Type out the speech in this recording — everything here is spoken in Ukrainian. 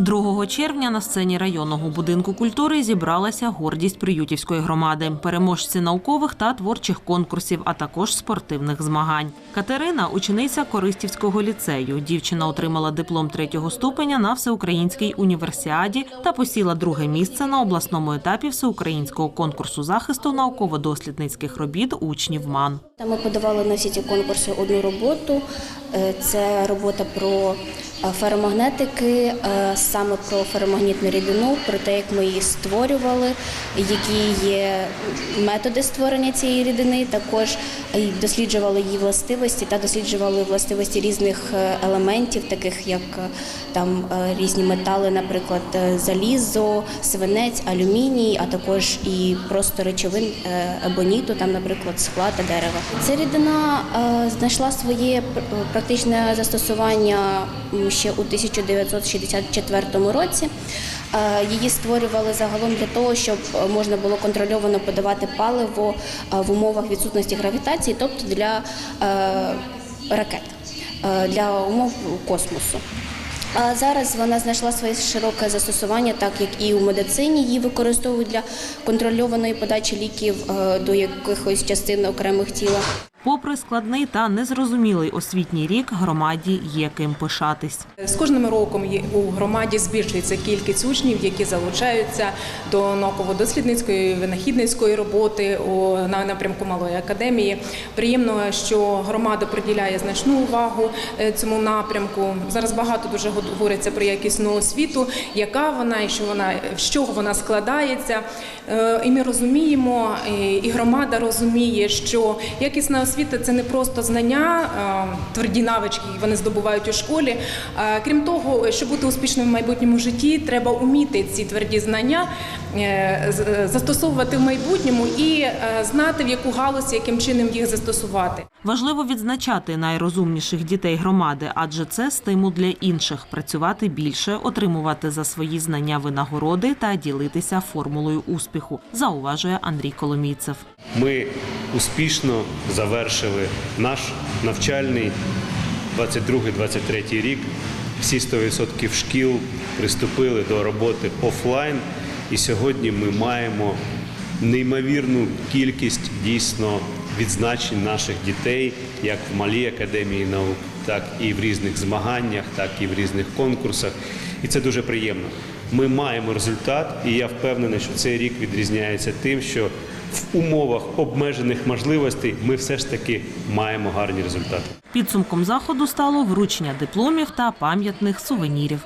2 червня на сцені районного будинку культури зібралася гордість Приютівської громади, переможці наукових та творчих конкурсів, а також спортивних змагань. Катерина учениця Користівського ліцею. Дівчина отримала диплом третього ступеня на всеукраїнській універсіаді та посіла друге місце на обласному етапі всеукраїнського конкурсу захисту науково-дослідницьких робіт учнів МАН. Ми подавали на всі ці конкурси одну роботу. Е, Це робота про феромагнетики, е, саме про феромагнітну рідину, про те, як ми її створювали, які є методи створення цієї рідини. Також досліджували її властивості та досліджували властивості різних е, елементів, таких як е, там різні метали, наприклад, залізо, свинець, алюміній, а також і просто речовин ебоніту, там, наприклад, скла та дерева. Ця рідина знайшла своє пр- практичне застосування ще у 1964 році. Е, Її створювали загалом для того, щоб е, можна було контрольовано подавати паливо е, в умовах відсутності гравітації, тобто для ракет, для умов космосу. А зараз вона знайшла своє широке застосування, так як і у медицині її використовують для контрольованої подачі ліків до якихось частин окремих тіла. Попри складний та незрозумілий освітній рік, громаді є ким пишатись. З кожним роком у громаді збільшується кількість учнів, які залучаються до науково-дослідницької винахідницької роботи на напрямку малої академії. Приємно, що громада приділяє значну увагу е, цьому напрямку. Зараз багато дуже говориться про якісну освіту, яка вона і що вона з чого вона складається. Е, І ми розуміємо, і- громада розуміє, що якісна це не просто знання, е, тверді навички, які вони здобувають у школі. Е, Крім того, щоб бути успішним в майбутньому житті, треба вміти ці тверді знання е, застосовувати в майбутньому і е, знати в яку галузь, яким чином їх застосувати. Важливо відзначати найрозумніших дітей громади, адже це стимул для інших працювати більше, отримувати за свої знання винагороди та ділитися формулою успіху, зауважує Андрій Коломійцев. Ми успішно завершили наш навчальний 22-23 рік. Всі 100% шкіл приступили до роботи офлайн, і сьогодні ми маємо неймовірну кількість дійсно відзначень наших дітей, як в малій академії наук, так і в різних змаганнях, так і в різних конкурсах. І це дуже приємно. Ми маємо результат, і я впевнений, що цей рік відрізняється тим, що в умовах обмежених можливостей ми все ж таки маємо гарні результати. Підсумком заходу стало вручення дипломів та пам'ятних сувенірів.